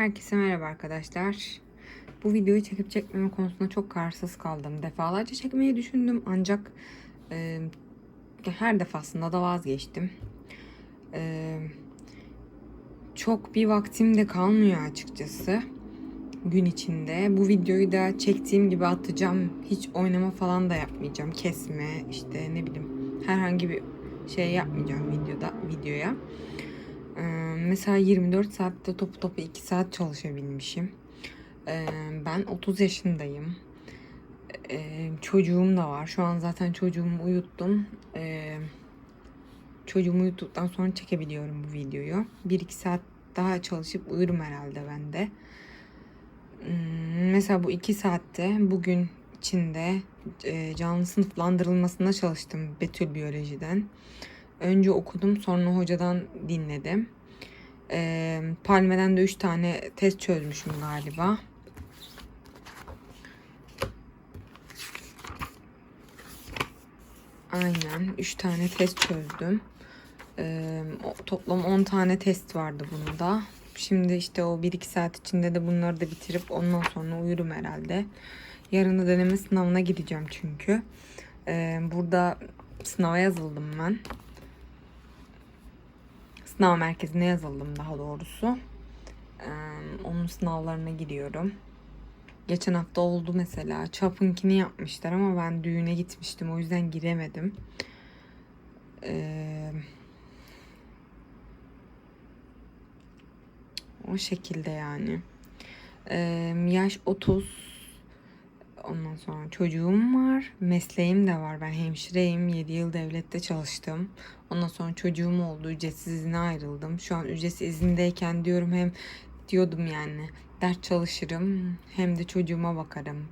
Herkese merhaba arkadaşlar. Bu videoyu çekip çekmeme konusunda çok kararsız kaldım. Defalarca çekmeyi düşündüm ancak e, her defasında da vazgeçtim. E, çok bir vaktim de kalmıyor açıkçası gün içinde. Bu videoyu da çektiğim gibi atacağım. Hiç oynama falan da yapmayacağım. Kesme işte ne bileyim herhangi bir şey yapmayacağım videoda videoya. Ee, mesela 24 saatte topu topu 2 saat çalışabilmişim. Ee, ben 30 yaşındayım. Ee, çocuğum da var. Şu an zaten çocuğumu uyuttum. Çocuğumu uyuttuktan sonra çekebiliyorum bu videoyu. 1-2 saat daha çalışıp uyurum herhalde ben de. Hmm, Mesela bu 2 saatte bugün içinde e, canlı sınıflandırılmasında çalıştım Betül Biyoloji'den. Önce okudum sonra hocadan dinledim. Ee, Palme'den de 3 tane test çözmüşüm galiba. Aynen 3 tane test çözdüm. Ee, toplam 10 tane test vardı bunda. Şimdi işte o 1-2 saat içinde de bunları da bitirip ondan sonra uyurum herhalde. Yarın da deneme sınavına gideceğim çünkü. Ee, burada sınava yazıldım ben sınav merkezine yazıldım daha doğrusu. Ee, onun sınavlarına giriyorum. Geçen hafta oldu mesela. Çapınkini yapmışlar ama ben düğüne gitmiştim. O yüzden giremedim. Ee, o şekilde yani. Ee, yaş 30. Ondan sonra çocuğum var. Mesleğim de var. Ben hemşireyim. 7 yıl devlette çalıştım. Ondan sonra çocuğum oldu. Ücretsiz izine ayrıldım. Şu an ücretsiz izindeyken diyorum hem diyordum yani ders çalışırım hem de çocuğuma bakarım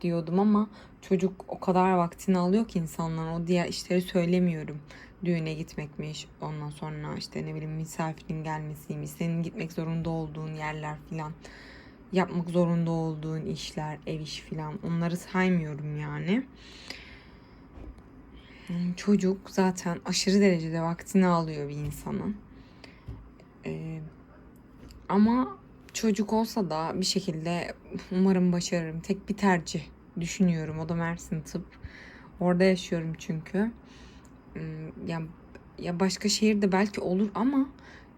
diyordum ama çocuk o kadar vaktini alıyor ki insanların o diğer işleri söylemiyorum. Düğüne gitmekmiş, ondan sonra işte ne bileyim misafirin gelmesiymiş, senin gitmek zorunda olduğun yerler filan, yapmak zorunda olduğun işler, ev iş filan onları saymıyorum yani. Çocuk zaten aşırı derecede vaktini alıyor bir insanın. Ee, ama çocuk olsa da bir şekilde umarım başarırım. Tek bir tercih düşünüyorum. O da Mersin Tıp. Orada yaşıyorum çünkü. Hmm, Ya, ya başka şehirde belki olur ama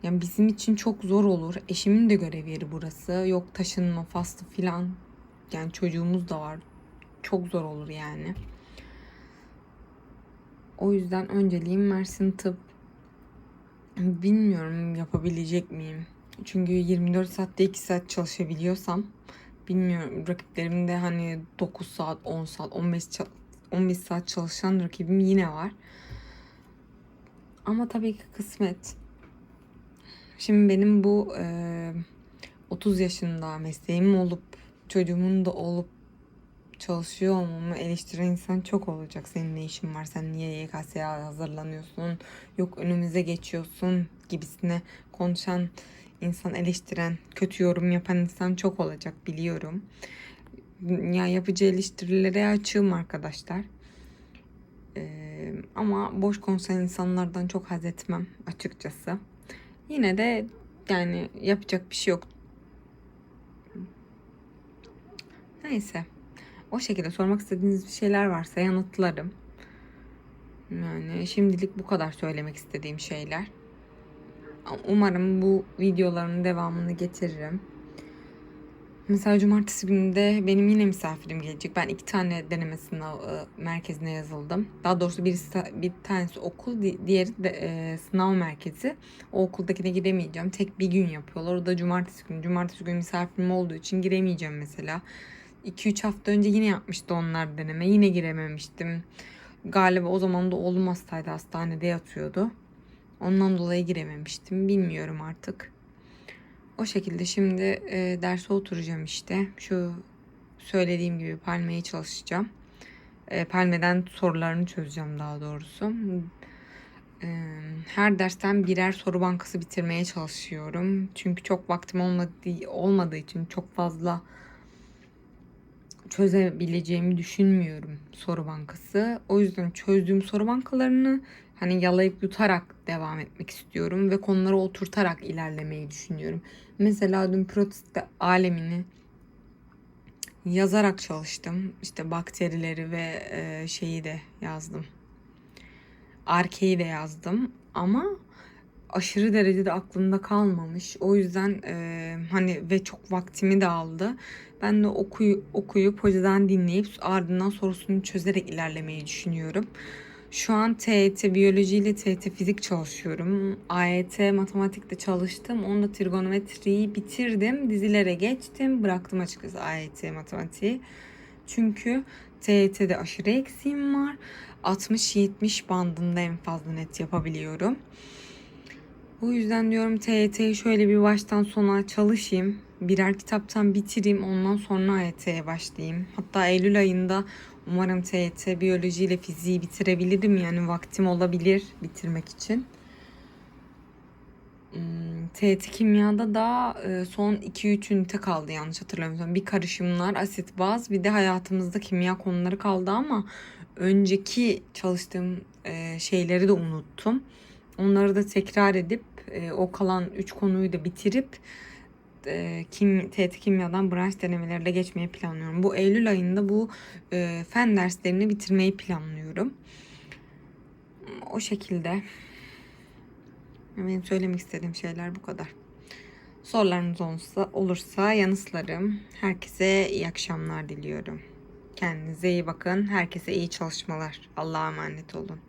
yani bizim için çok zor olur. Eşimin de görev yeri burası. Yok taşınma faslı filan. Yani çocuğumuz da var. Çok zor olur yani. O yüzden önceliğim Mersin Tıp. Bilmiyorum yapabilecek miyim? Çünkü 24 saatte 2 saat çalışabiliyorsam bilmiyorum rakiplerimde hani 9 saat, 10 saat, 15 ça- 15 saat çalışan rakibim yine var. Ama tabii ki kısmet. Şimdi benim bu e, 30 yaşında mesleğim olup çocuğumun da olup çalışıyor olmamı eleştiren insan çok olacak. Senin ne işin var? Sen niye YKS'ye hazırlanıyorsun? Yok önümüze geçiyorsun gibisine konuşan insan eleştiren, kötü yorum yapan insan çok olacak biliyorum. Ya yapıcı eleştirilere açığım arkadaşlar. Ee, ama boş konuşan insanlardan çok haz etmem açıkçası. Yine de yani yapacak bir şey yok. Neyse. O şekilde sormak istediğiniz bir şeyler varsa yanıtlarım. Yani şimdilik bu kadar söylemek istediğim şeyler. Umarım bu videoların devamını getiririm. Mesela cumartesi günü de benim yine misafirim gelecek. Ben iki tane deneme sınavı merkezine yazıldım. Daha doğrusu birisi, bir tanesi okul, di- diğeri de e, sınav merkezi. O okuldakine giremeyeceğim. Tek bir gün yapıyorlar. O da cumartesi günü. Cumartesi günü misafirim olduğu için giremeyeceğim mesela. 2-3 hafta önce yine yapmıştı onlar deneme. Yine girememiştim. Galiba o zaman da oğlum hastaydı. Hastanede yatıyordu. Ondan dolayı girememiştim. Bilmiyorum artık. O şekilde şimdi e, derse oturacağım işte. Şu söylediğim gibi Palme'ye çalışacağım. E, Palme'den sorularını çözeceğim daha doğrusu. E, her dersten birer soru bankası bitirmeye çalışıyorum. Çünkü çok vaktim olmadığı, olmadığı için çok fazla çözebileceğimi düşünmüyorum soru bankası. O yüzden çözdüğüm soru bankalarını hani yalayıp yutarak devam etmek istiyorum ve konuları oturtarak ilerlemeyi düşünüyorum. Mesela dün protist alemini yazarak çalıştım. İşte bakterileri ve e, şeyi de yazdım. Arkeyi de yazdım ama aşırı derecede aklımda kalmamış. O yüzden e, hani ve çok vaktimi de aldı. Ben de okuyu, okuyup hocadan dinleyip ardından sorusunu çözerek ilerlemeyi düşünüyorum. Şu an TET biyoloji ile TET fizik çalışıyorum. AYT matematikte çalıştım. Onda trigonometriyi bitirdim. Dizilere geçtim. Bıraktım açıkçası AYT matematiği. Çünkü TET'de aşırı eksiğim var. 60-70 bandında en fazla net yapabiliyorum. Bu yüzden diyorum TYT'yi şöyle bir baştan sona çalışayım. Birer kitaptan bitireyim ondan sonra AYT'ye başlayayım. Hatta Eylül ayında umarım TYT biyoloji ile fiziği bitirebilirim. Yani vaktim olabilir bitirmek için. Hmm, TYT kimyada da e, son 2-3 ünite kaldı yanlış hatırlamıyorsam. Bir karışımlar, asit baz bir de hayatımızda kimya konuları kaldı ama önceki çalıştığım e, şeyleri de unuttum. Onları da tekrar edip e, o kalan 3 konuyu da bitirip e, kim, TET kimyadan branş denemeleriyle geçmeyi planlıyorum. Bu Eylül ayında bu e, fen derslerini bitirmeyi planlıyorum. O şekilde. Benim söylemek istediğim şeyler bu kadar. Sorularınız olursa, olursa yanıtlarım. Herkese iyi akşamlar diliyorum. Kendinize iyi bakın. Herkese iyi çalışmalar. Allah'a emanet olun.